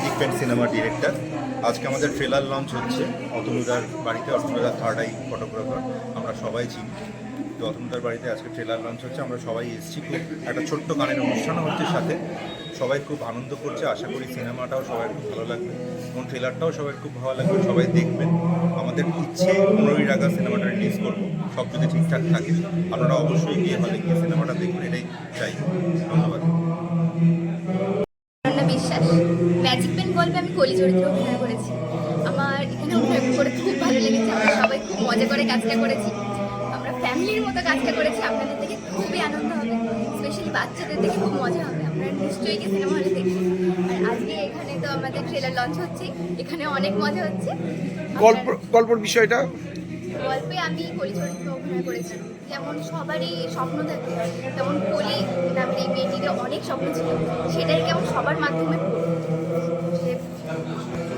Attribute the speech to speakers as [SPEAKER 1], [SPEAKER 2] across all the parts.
[SPEAKER 1] সিনেমার ডিরেক্টর আজকে আমাদের ট্রেলার লঞ্চ হচ্ছে। অতনুদার বাড়িতে, অতনুদার থার্ড আই ফটোগ্রাফার আমরা সবাই চিনি। তো অতনুদার বাড়িতে আজকে ট্রেলার লঞ্চ হচ্ছে। আমরা সবাই এসেছি। খুব একটা ছোট্ট গানের অনুষ্ঠানও হচ্ছে সাথে। সবাই খুব আনন্দ করছে। আশা করি সিনেমাটাও সবাই খুব ভালো লাগবে। এবং ট্রেলারটাও সবাই খুব ভালো লাগবে। সবাই দেখবেন। আমাদের ইচ্ছে পনেরোই টাকা সিনেমাটা রিলিজ করব। সব যদি ঠিকঠাক থাকে, আপনারা অবশ্যই গিয়ে হলে গিয়ে সিনেমাটা দেখবেন এটাই চাই। ধন্যবাদ।
[SPEAKER 2] বিশ্বাস ম্যাজিক পেন গল্পে আমি কলি চরিত্রে অভিনয় করেছি। আমার এখানে অভিনয় করে খুব ভালো লেগেছে। আমরা সবাই খুব মজা করে কাজটা করেছি। আমরা ফ্যামিলির মতো কাজটা করেছি। আপনাদের থেকে খুবই আনন্দ হবে। স্পেশালি বাচ্চাদের দেখে খুব মজা হবে। আপনারা নিশ্চয়ই গিয়ে সিনেমা হলে দেখবেন। আর আজকে এখানে তো আমাদের ট্রেলার লঞ্চ হচ্ছে। এখানে অনেক মজা হচ্ছে।
[SPEAKER 3] গল্প গল্পর বিষয়টা?
[SPEAKER 2] গল্পে আমি কলি চরিত্রে অভিনয় করেছি। যেমন সবারই স্বপ্ন থাকে। তেমন কলি নামের এই মেয়েটির অনেক স্বপ্ন ছিল। সেটাই সবার মাধ্যমে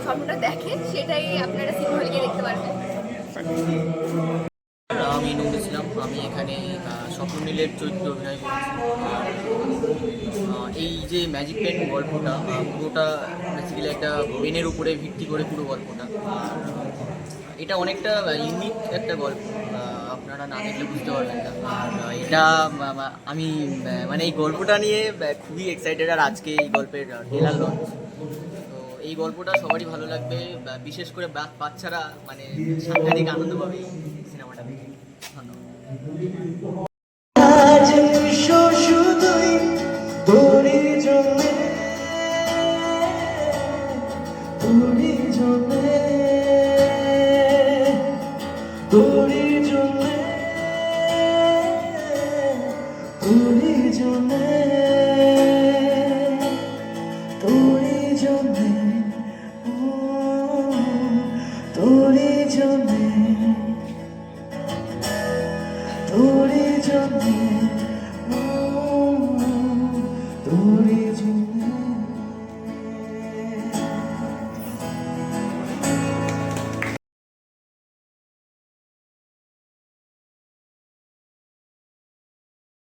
[SPEAKER 2] স্বপ্নটা দেখে সেটাই আপনারা সিনেমা হলে গিয়ে দেখতে পারবেন।
[SPEAKER 4] আমি নুর ইসলাম আমি এখানে স্বপ্ননীলের চরিত্রে অভিনয় করেছি। এই যে ম্যাজিক পেন গল্পটা পুরোটা বেসিক্যালি একটা পেনের উপরে ভিত্তি করে পুরো গল্পটা। এটা অনেকটা ইউনিক একটা গল্প। আপনারা না দেখলে বুঝতে পারবেন না। আর এটা আমি মানে এই গল্পটা নিয়ে খুবই এক্সাইটেড আর আজকে এই গল্পের ট্রেলার লঞ্চ তো এই গল্পটা সবারই ভালো লাগবে বিশেষ করে বাচ্চারা মানে সাংঘাতিক আনন্দ পাবে সিনেমাটা দেখে। ধন্যবাদ।
[SPEAKER 5] আজ জন্যে তোরই জন্যে ও, তোরই জন্যে তোরে জন্যে তোরে